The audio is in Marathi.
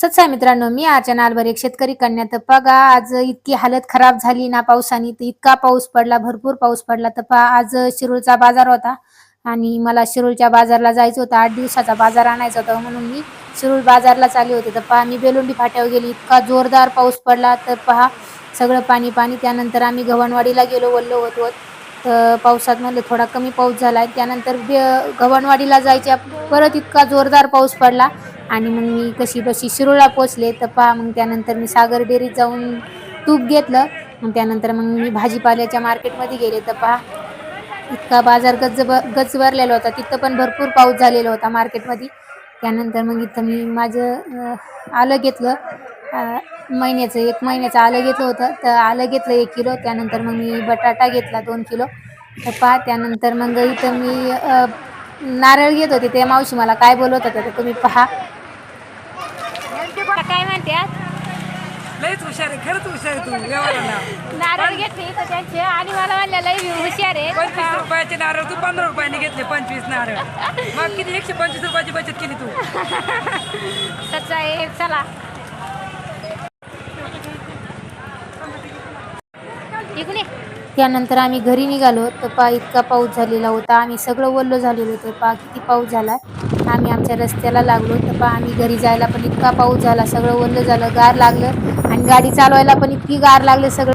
सच आहे मित्रांनो मी अर्चना अलबर एक शेतकरी कन्या. तर बघा आज इतकी हालत खराब झाली ना पावसाने तर इतका पाऊस पडला भरपूर पाऊस पडला. तर पहा आज शिरूळचा बाजार होता आणि मला शिरूळच्या बाजारला जायचं होतं. आठ दिवसाचा बाजार आणायचा होता म्हणून मी शिरूळ बाजारला चालले होते. तर पहा मी बेलुंडी फाट्यावर गेली. इतका जोरदार पाऊस पडला. तर पहा सगळं पाणी पाणी. त्यानंतर आम्ही गव्हाणवाडीला गेलो वल्लो होत होत. तर पावसात म्हणलं थोडा कमी पाऊस झाला. त्यानंतर बे गव्हाणवाडीला जायच्या परत इतका जोरदार पाऊस पडला आणि मग मी कशी बशी शिरोळा पोचले तर पहा मग त्यानंतर मी सागर डेअरीत जाऊन तूप घेतलं. मग त्यानंतर मग मी भाजीपाल्याच्या मार्केटमध्ये गेले तर पहा इतका बाजार गच्च ब गच्च भरलेला होता. तिथं पण भरपूर पाऊस झालेला होता मार्केटमध्ये. त्यानंतर मग इथं मी माझं आलं घेतलं. महिन्याचं एक महिन्याचं आलं घेतलं होतं. तर आलं घेतलं एक किलो. त्यानंतर मग मी बटाटा घेतला दोन किलो. तर पहा त्यानंतर मग इथं मी नारळ घेत होते ते मावशी मला काय बोलत होतं तर तुम्ही पहा. आता काय म्हणतात लयच हुशार आहे खरंच हुशार आहे तू व्यवहाराला नारळ घेतले तर त्यांचे आणि मला म्हणलं लई हुशार आहे. पंचवीस रुपयाचे नारळ तू पंधरा रुपयाने घेतले पंचवीस नारळ. मग किती एकशे पंचवीस रुपयाची बचत केली तू. सच्चा आहे चला. इकडे. त्यानंतर आम्ही घरी निघालो. तर पा इतका पाऊस झालेला होता. आम्ही सगळं वल्लो झालेलो होतो. पहा किती पाऊस झाला? आम्ही आमच्या रस्त्याला लागलो. तर पा आम्ही घरी जायला पण इतका पाऊस झाला. सगळं वल्लं झालं. गार लागलं. आणि गाडी चालवायला पण इतकी गार लागलं. सगळं